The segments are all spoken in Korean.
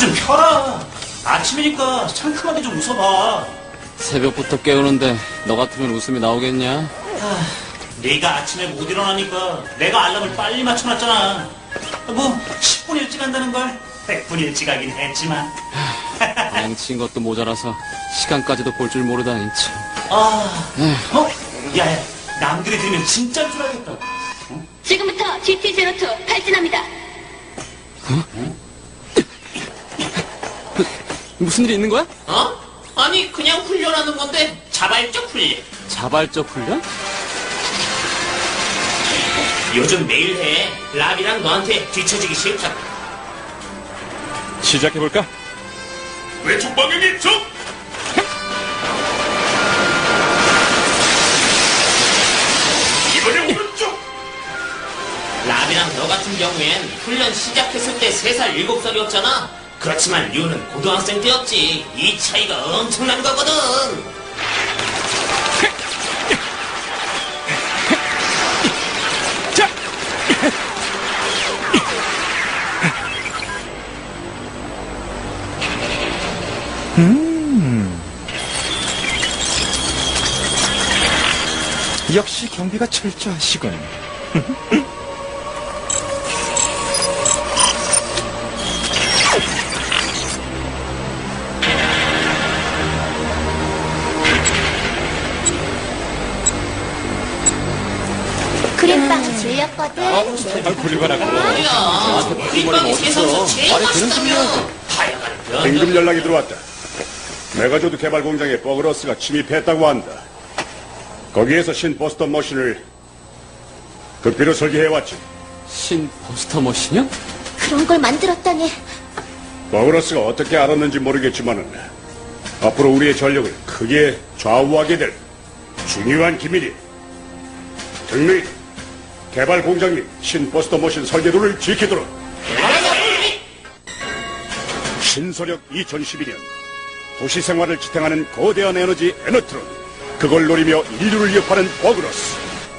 좀 펴라. 아침이니까 상큼하게 좀 웃어봐. 새벽부터 깨우는데 너 같으면 웃음이 나오겠냐? 네가 아침에 못 일어나니까 내가 알람을 빨리 맞춰놨잖아. 뭐 10분 일찍 한다는 걸 100분 일찍 하긴 했지만. 양친 것도 모자라서 시간까지도 볼 줄 모르다니 참. 아, 어? 야야, 남들이 들으면 진짜인 줄 알겠다. 지금부터 GT02 발진합니다. 무슨 일이 있는 거야? 어? 아니 그냥 훈련하는 건데 자발적 훈련 자발적 훈련? 요즘 매일 해 랍이랑 너한테 뒤처지기 싫다고 시작해볼까? 왼쪽 방향이 적! 이번엔 오른쪽! 랍이랑 너 같은 경우엔 훈련 시작했을 때 3살 7살이었잖아 그렇지만 류는 고등학생 때였지 이 차이가 엄청난 거거든 자! 역시 경비가 철저하시군. 질렸거든. 아, 굴리거라고. 뭐야 뒷방이 세상에서 제일 맛있다며 하여간 변 긴급 연락이 들어왔다. 메가조드 개발 공장에 버그러스가 침입했다고 한다. 거기에서 신 보스턴 머신을 급비로 설계해왔지. 신 버스터 머신이요? 그런 걸 만들었다니. 버그러스가 어떻게 알았는지 모르겠지만은 앞으로 우리의 전력을 크게 좌우하게 될 중요한 기밀이 특히 개발 공장이 신 보스턴 머신 설계도를 지키도록. 신서력 2012년 도시 생활을 지탱하는 거대한 에너지 에너트론 그걸 노리며 인류를 위협하는 버그러스.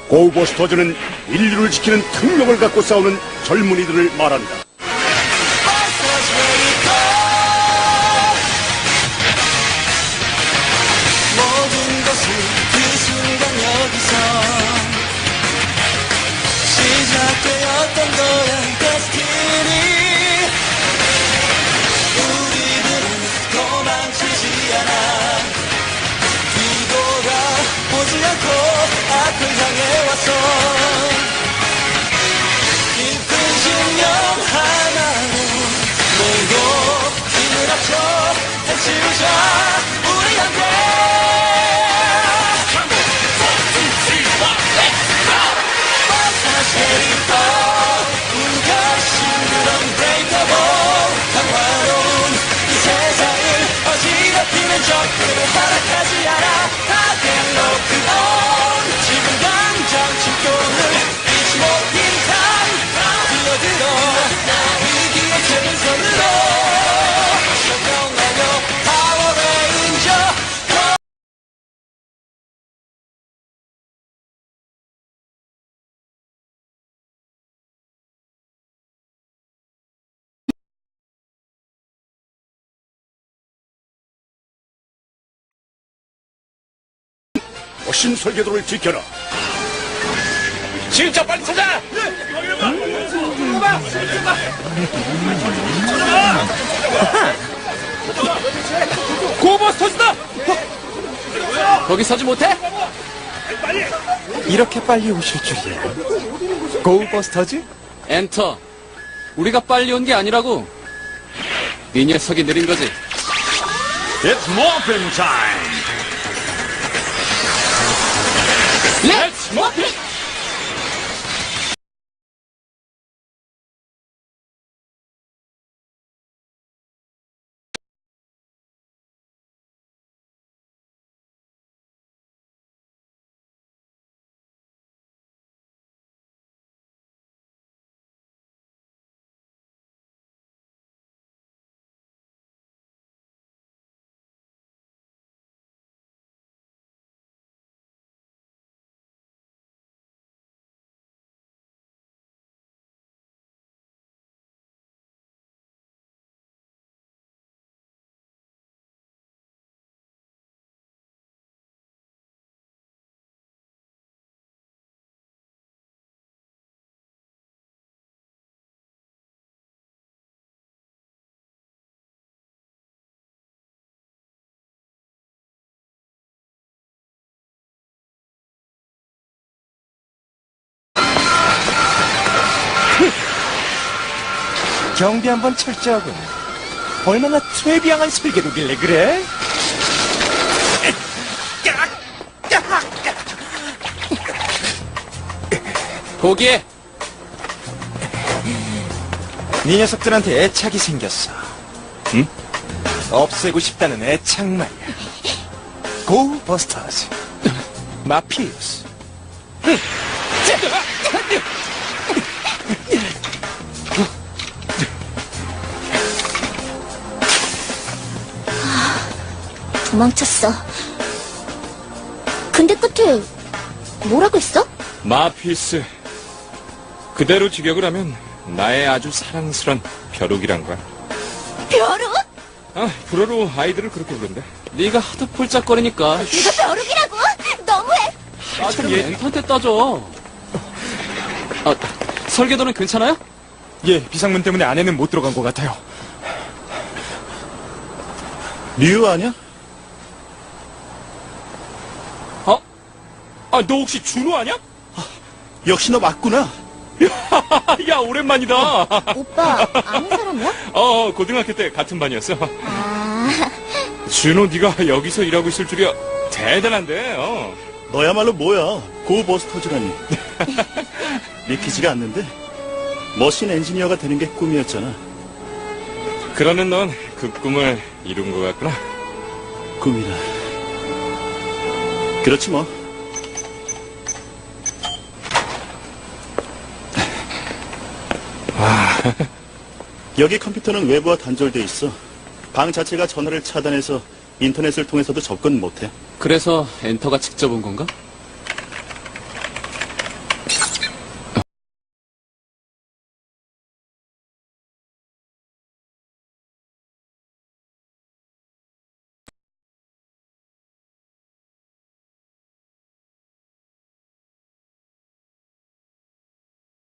고우버스터즈는 인류를 지키는 특력을 갖고 싸우는 젊은이들을 말한다 신 설계도를 지켜라 진짜 빨리 찾아! 고버스터즈다! 거기 서지 못해? 이렇게 빨리 오실 줄이야. 고버스터즈? 엔터. 우리가 빨리 온 게 아니라고. 이 녀석이 느린 거지. It's morphin time! Let's smoke it! 경비 한번 철저하군. 얼마나 트레비앙한 설계도길래 그래? 거기에 네 녀석들한테 애착이 생겼어. 응? 없애고 싶다는 애착 말이야. 고버스터즈. 마피우스. 도망쳤어. 근데 끝에 뭐라고 했어? 마피스. 그대로 직역을 하면 나의 아주 사랑스런 벼룩이란 거야. 벼룩? 아, 불어로 아이들을 그렇게 부른대. 네가 하도 폴짝거리니까 이거 벼룩이라고? 너무해. 따지면 엔터한테 따져. 아, 설계도는 괜찮아요? 예, 비상문 때문에 안에는 못 들어간 것 같아요. 류 아냐? 어? 아, 너 혹시 준호 아니야? 역시 너 맞구나. 야, 오랜만이다. 오빠 아는 사람이야? 어, 고등학교 때 같은 반이었어. 아, 준호, 네가 여기서 일하고 있을 줄이야. 대단한데, 어. 너야말로 뭐야? 고버스터즈라니. 믿기지가 않는데 머신 엔지니어가 되는 게 꿈이었잖아. 그러는 넌 그 꿈을 이룬 것 같구나. 꿈이라. 그렇지 뭐. 여기 컴퓨터는 외부와 단절돼 있어. 방 자체가 전화를 차단해서 인터넷을 통해서도 접근 못해. 그래서 엔터가 직접 온 건가?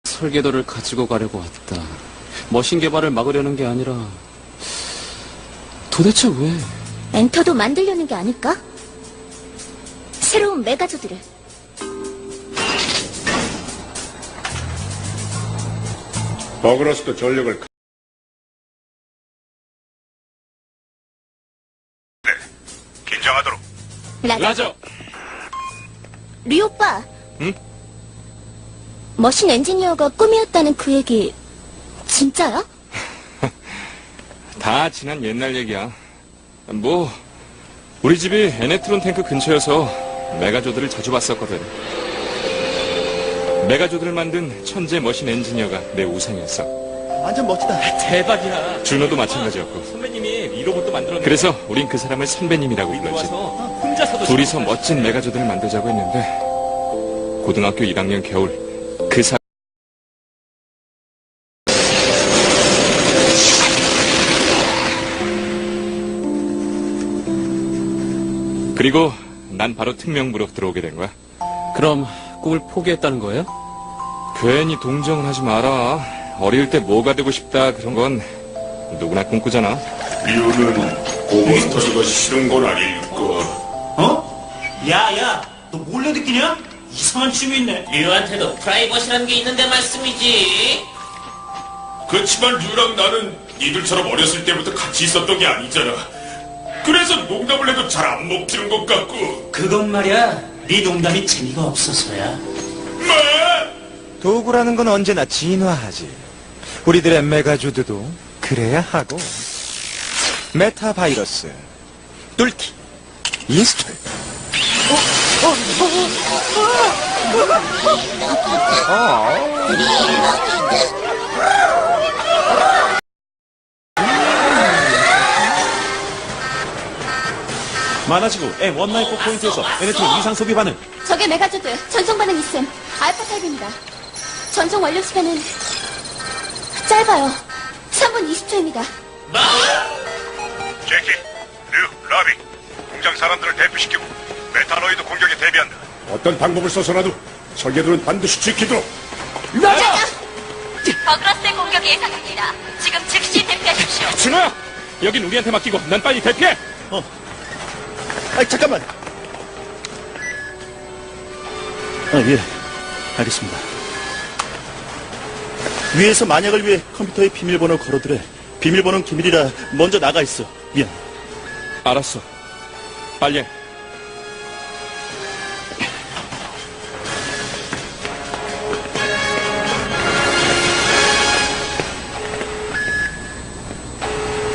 설계도를 가지고 가려고 왔다. 머신 개발을 막으려는 게 아니라 도대체 왜? 엔터도 만들려는 게 아닐까? 새로운 메가조드를. 버그로스도 전력을 네, 긴장하도록. 라자. 라저! 리 오빠. 응? 머신 엔지니어가 꿈이었다는 그 얘기 진짜야? 다 지난 옛날 얘기야. 뭐, 우리 집이 에네트론 탱크 근처여서 메가조드를 자주 봤었거든. 메가조드를 만든 천재 머신 엔지니어가 내 우상이었어. 완전 멋지다. 대박이야. 준호도 마찬가지였고. 선배님이 이 로봇도 만들었는데. 그래서 우린 그 사람을 선배님이라고 불렀지. 혼자서도 둘이서 멋진 메가조드를 만들자고 했는데, 고등학교 1학년 겨울, 그리고 난 바로 특명부로 들어오게 된 거야. 그럼 꿈을 포기했다는 거예요? 괜히 동정을 하지 마라. 어릴 때 뭐가 되고 싶다 그런 건 누구나 꿈꾸잖아. 이유는 고버스터즈가 싫은 건 아닐까. 어? 야, 야, 너 몰래 느끼냐? 이상한 취미 있네. 류한테도 프라이버시라는 게 있는데 말씀이지. 그렇지만 류랑 나는 니들처럼 어렸을 때부터 같이 있었던 게 아니잖아. 그래서 농담을 해도 잘 안 먹히는 것 같고. 그건 말이야. 네 농담이 재미가 없어서야. 뭐? 도구라는 건 언제나 진화하지. 우리들의 메가조드도 그래야 하고. 메타 바이러스, 뚫기, 인스톨. 만화지구 M 원나잇 포인트에서 에네트론 이상 소비 반응 저게 메가조드 전송 반응 있음. 알파 타입입니다. 전송 완료 시간은 짧아요. 3분 20초입니다. 뭐? 제키, 류, 라비, 공장 사람들을 대피시키고 메타노이드 공격에 대비한다. 어떤 방법을 써서라도 설계도는 반드시 지키도록. 버그러스의 공격이 예상됩니다. 지금 즉시 대피하십시오. 준호야! 여긴 우리한테 맡기고 난 빨리 대피해! 아, 잠깐만. 아, 예. 알겠습니다. 위에서 만약을 위해 컴퓨터에 비밀번호 걸어두래. 비밀번호는 기밀이라 먼저 나가 있어. 미안. 알았어. 빨리 해.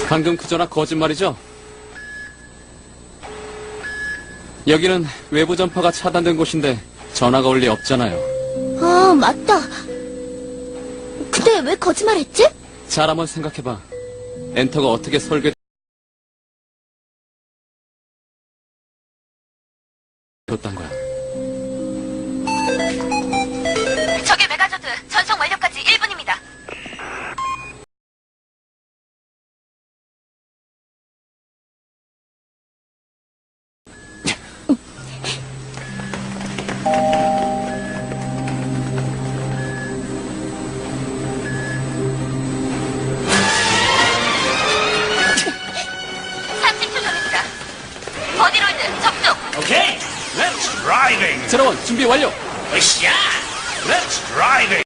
방금 그 전화 거짓말이죠? 여기는 외부 전파가 차단된 곳인데 전화가 올 리 없잖아요. 아, 맞다. 근데 왜 거짓말했지? 잘 한번 생각해봐. 엔터가 어떻게 설계 새로운 준비 완료! 으쌰, let's driving.